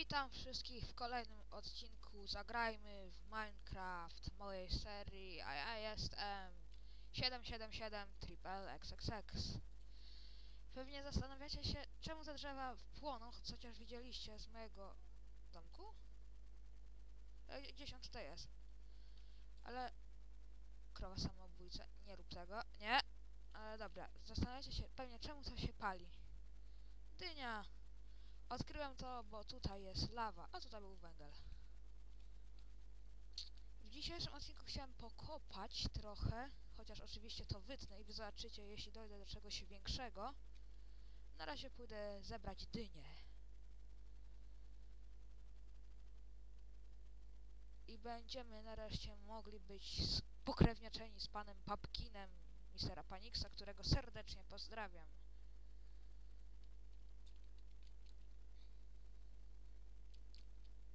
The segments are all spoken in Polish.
Witam wszystkich w kolejnym odcinku Zagrajmy w Minecraft mojej serii, a ja jestem 777 Triple XXX. Pewnie zastanawiacie się, czemu te drzewa płoną, chociaż widzieliście z mojego domku? E, Gdzieś on tutaj jest. Ale krowa samobójca, nie rób tego, nie. Ale dobra, zastanawiacie się pewnie, czemu to się pali. Dynia! Odkryłem to, bo tutaj jest lawa, a tutaj był węgiel. W dzisiejszym odcinku chciałem pokopać trochę, chociaż oczywiście to wytnę i wy zobaczycie, jeśli dojdę do czegoś większego. Na razie pójdę zebrać dynię. I będziemy nareszcie mogli być pokrewniaczeni z panem Papkinem, mistera Paniksa, którego serdecznie pozdrawiam.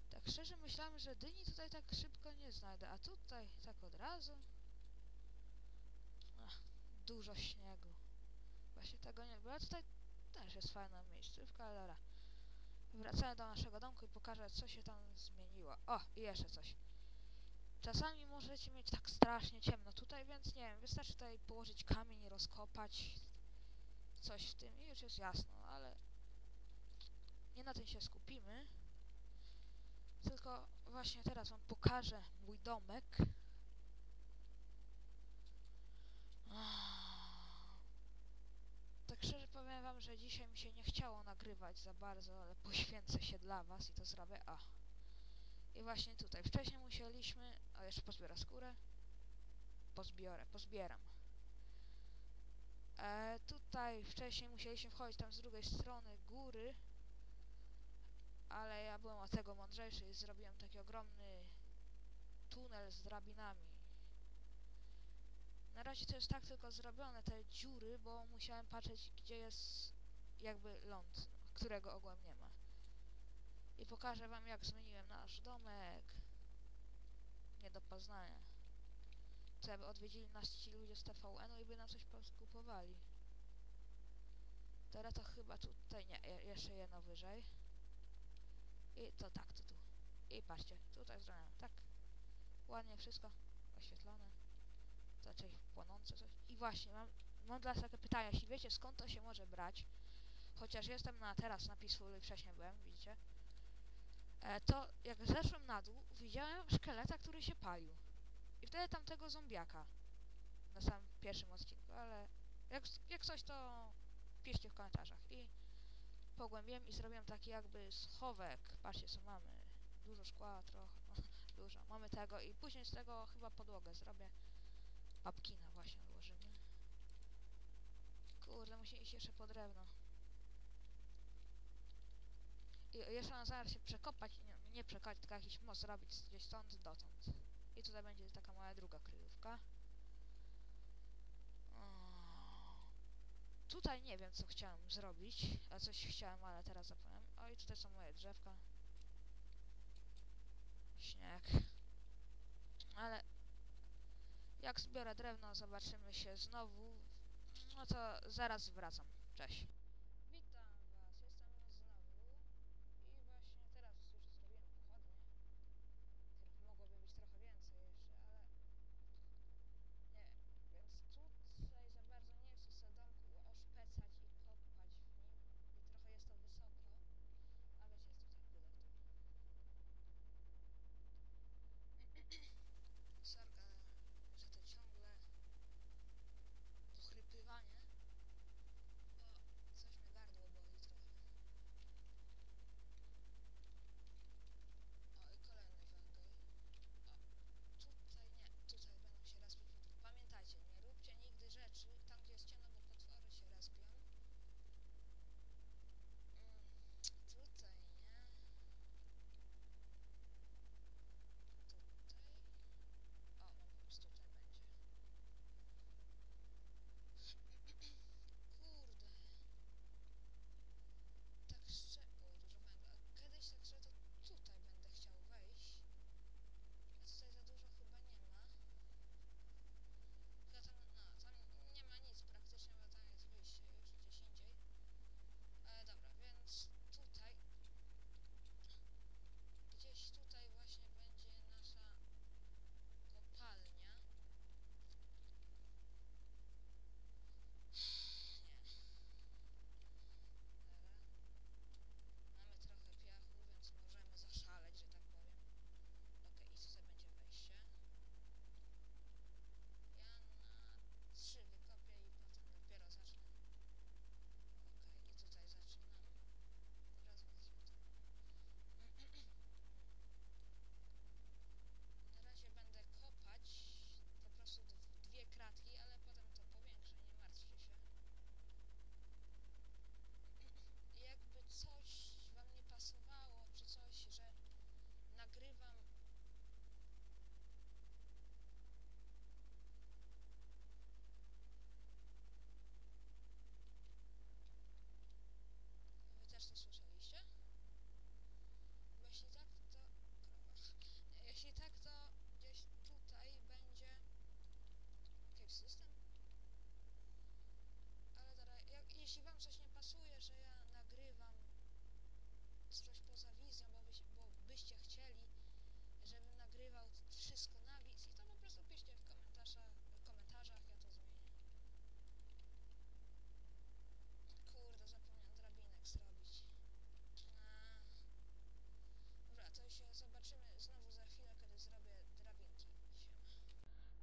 Tak szczerze myślałem, że dyni tutaj tak szybko nie znajdę, a tutaj tak od razu. Ach, dużo śniegu. Właśnie tego nie ale tutaj też jest fajna miejscówka, ale dobra. Wracamy do naszego domku i pokażę, co się tam zmieniło. O, i jeszcze coś. Czasami możecie mieć tak strasznie ciemno tutaj, więc nie wiem, wystarczy tutaj położyć kamień rozkopać coś w tym i już jest jasno, ale nie na tym się skupimy. Tylko właśnie teraz wam pokażę mój domek. Tak szczerze powiem wam, że dzisiaj mi się nie chciało nagrywać za bardzo, ale poświęcę się dla was i to zrobię. A. I właśnie tutaj. Wcześniej musieliśmy... A jeszcze pozbiorę skórę. Pozbiorę, pozbieram. E, tutaj wcześniej musieliśmy wchodzić tam z drugiej strony góry ale ja byłem od tego mądrzejszy i zrobiłem taki ogromny tunel z drabinami. Na razie to jest tak tylko zrobione, te dziury, bo musiałem patrzeć, gdzie jest jakby ląd, którego ogółem nie ma. I pokażę wam, jak zmieniłem nasz domek. Nie do poznania. Co by odwiedzili nas ci ludzie z TVN-u i by nam coś skupowali. Teraz to chyba tutaj, nie, je- jeszcze jedno wyżej. I to tak, to tu. I patrzcie, tutaj zrobiłem tak. Ładnie wszystko oświetlone. Zaczęli płonące coś. I właśnie, mam, mam dla was takie pytanie, jeśli wiecie skąd to się może brać, chociaż jestem na teraz na Peaceful i wcześniej byłem, widzicie, e, to jak zeszłem na dół, widziałem szkieleta, który się palił. I wtedy tamtego zombiaka. Na samym pierwszym odcinku, ale jak, jak coś to piszcie w komentarzach. I pogłębiłem i zrobiłem taki jakby schowek. Patrzcie co mamy. Dużo szkła, trochę, no, dużo. Mamy tego i później z tego chyba podłogę zrobię. Papkina właśnie odłożymy. Kurde, musi iść jeszcze po drewno. I jeszcze mam zamiar się przekopać, nie, nie przekopać, tylko jakiś most zrobić gdzieś stąd dotąd. I tutaj będzie taka moja druga kryjówka. Tutaj nie wiem, co chciałem zrobić. A coś chciałem, ale teraz zapomniałem. O, i tutaj są moje drzewka. Śnieg. Ale jak zbiorę drewno, zobaczymy się znowu. No to zaraz wracam. Cześć.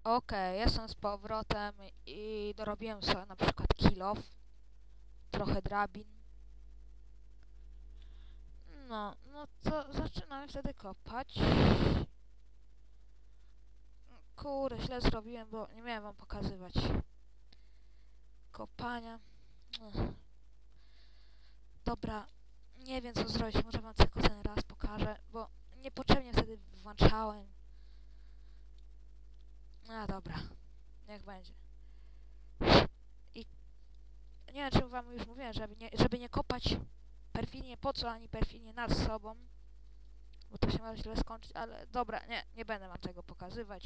Okej, jestem z powrotem i dorobiłem sobie na przykład kill off, trochę drabin. No, no to zaczynam wtedy kopać. Kurde, źle zrobiłem, bo nie miałem wam pokazywać kopania. Ech. Dobra, nie wiem co zrobić, może wam tylko ten raz pokażę, bo niepotrzebnie wtedy włączałem. Dobra, niech będzie. I nie wiem, czy wam już mówiłem, żeby nie, żeby nie kopać perfidnie po co, ani perfidnie nad sobą, bo to się może źle skończyć, ale dobra, nie, nie będę wam tego pokazywać.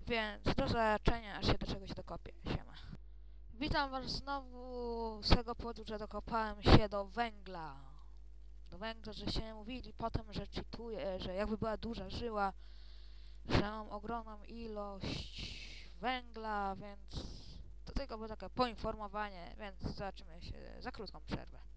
Więc do zobaczenia, aż się do czegoś dokopię. Siema. Witam was znowu z tego powodu, że dokopałem się do węgla. Do węgla, że się mówili potem, że czytuję, że jakby była duża żyła, że mam ogromną ilość węgla, więc to tylko było takie poinformowanie, więc zobaczymy się za krótką przerwę.